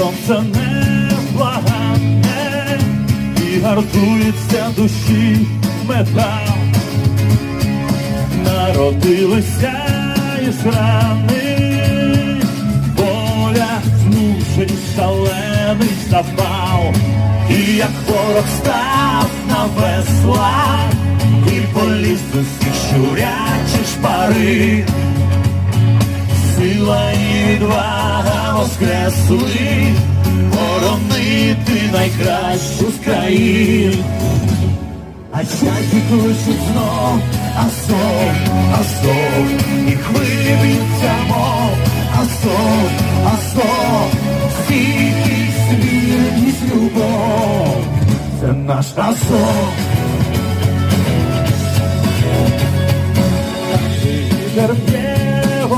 серце неблаганне і гартується душі метал. Народилися із рани, воля змушень шалений запал, і як ворог став на весла, і поліз з усіх щурячі шпари, сила і відвага воскресли, боронити найкращу з країн. А чайки кличуть знов, Азов, Азов, і хвилі б'ються мов, Азов, Азов, стійкість, вірність, любов, це наш Азов. Терпіння